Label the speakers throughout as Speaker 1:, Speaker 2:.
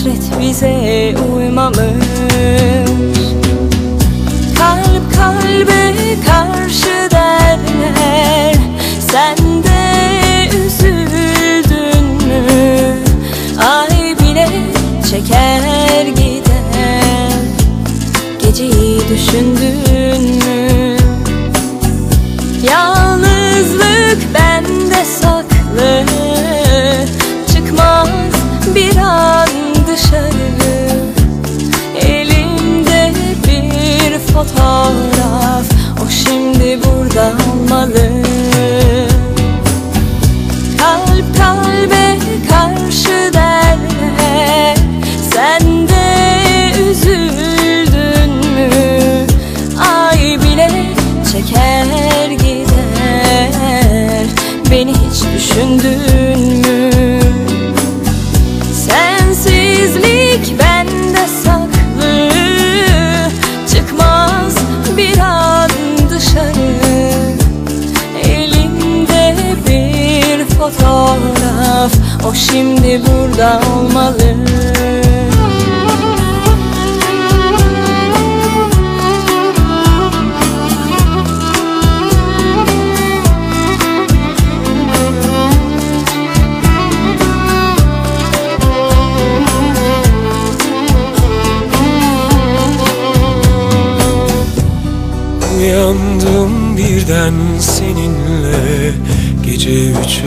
Speaker 1: Hasret bize uymamış Kalp kalbe karşı derler Sen de üzüldün mü? Ay bile çeker gider Geceyi düşündün mü? Yalnızlık bende saklı fotoğraf. O şimdi burada olmalı O şimdi burada olmalı.
Speaker 2: Uyandım birden seninle. Gece üçü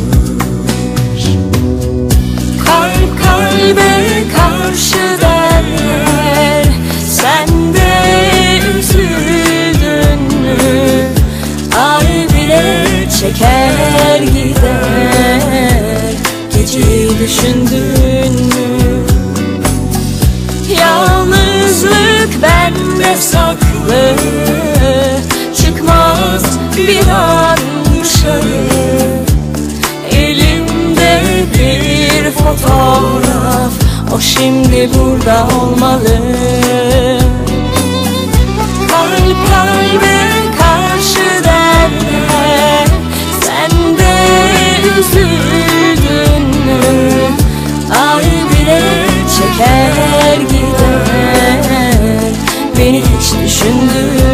Speaker 1: kalbe karşı derler. Üzüldün mü? Ay çeker gider. Geceyi düşündün mü? Yalnızlık bende saklı. Çıkmaz bir an dışarı. Elimde bir fotoğraf O şimdi burada olmalı. Kalp kalbe karşı derler. Sen de üzüldün mü? Ay bile çeker gider. Beni hiç düşündün